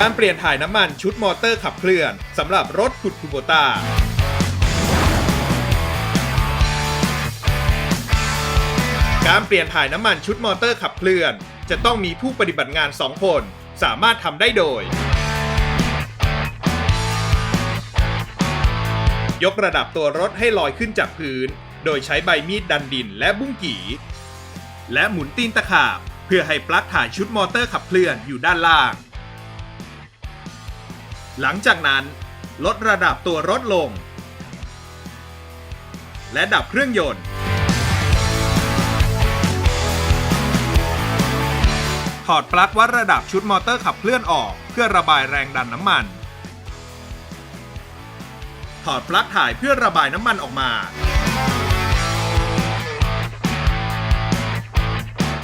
การเปลี่ยนถ่ายน้ำมันชุดมอเตอร์ขับเคลื่อนสำหรับรถขุดคูโบต้าการเปลี่ยนถ่ายน้ำมันชุดมอเตอร์ขับเคลื่อน จะต้องมีผู้ปฏิบัติงาน 2 คน สามารถทำได้โดย ยกระดับตัวรถให้ลอยขึ้นจากพื้น โดยใช้ใบมีดดันดินและบุ้งกี่ และหมุนตีนตะขาบ เพื่อให้ปลั๊กถ่ายชุดมอเตอร์ขับเคลื่อนอยู่ด้านล่าง หลังจากนั้นลดระดับตัวรถลง และดับเครื่องยนต์ ถอดปลั๊กวัดระดับชุดมอเตอร์ขับเคลื่อนออก เพื่อระบายแรงดันน้ำมัน ถอดปลั๊กถ่ายเพื่อระบายน้ำมันออกมา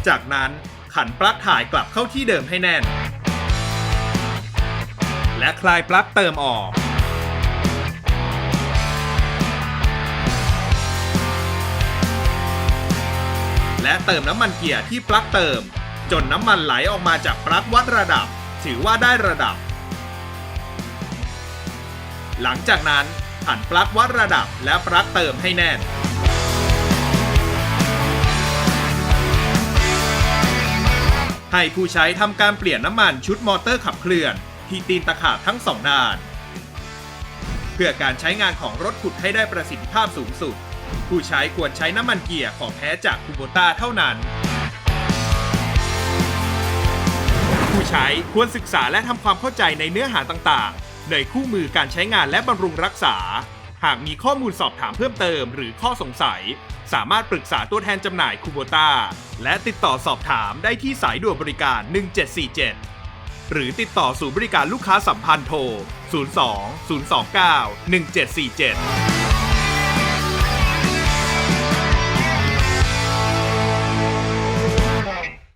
จากนั้นขันปลั๊กถ่ายกลับเข้าที่เดิมให้แน่น และคลายปลั๊กเติมออก และเติมน้ำมันเกียร์ที่ปลั๊กเติม จนน้ำมันไหลออกมาจากปลั๊กวัดระดับ ถือว่าได้ระดับ หลังจากนั้นหันปลั๊กวัดระดับและปลั๊กเติมให้แน่นให้ผู้ใช้ทำการเปลี่ยนน้ำมันชุดมอเตอร์ขับเคลื่อน ที่ตีนตะขาบทั้งสองด้าน เพื่อการใช้งานของรถขุดให้ได้ประสิทธิภาพสูงสุด ผู้ใช้ควรใช้น้ำมันเกียร์ของแท้จากคูโบต้าเท่านั้น ผู้ใช้ควรศึกษาและทำความเข้าใจในเนื้อหาต่างๆ ในคู่มือการใช้งานและบำรุงรักษา หากมีข้อมูลสอบถามเพิ่มเติมหรือข้อสงสัย สามารถปรึกษาตัวแทนจำหน่ายคูโบต้าและติดต่อสอบถามได้ที่สายด่วนบริการ 1747 หรือติดต่อศูนย์บริการลูกค้าสัมพันธ์โทร 02 029 1747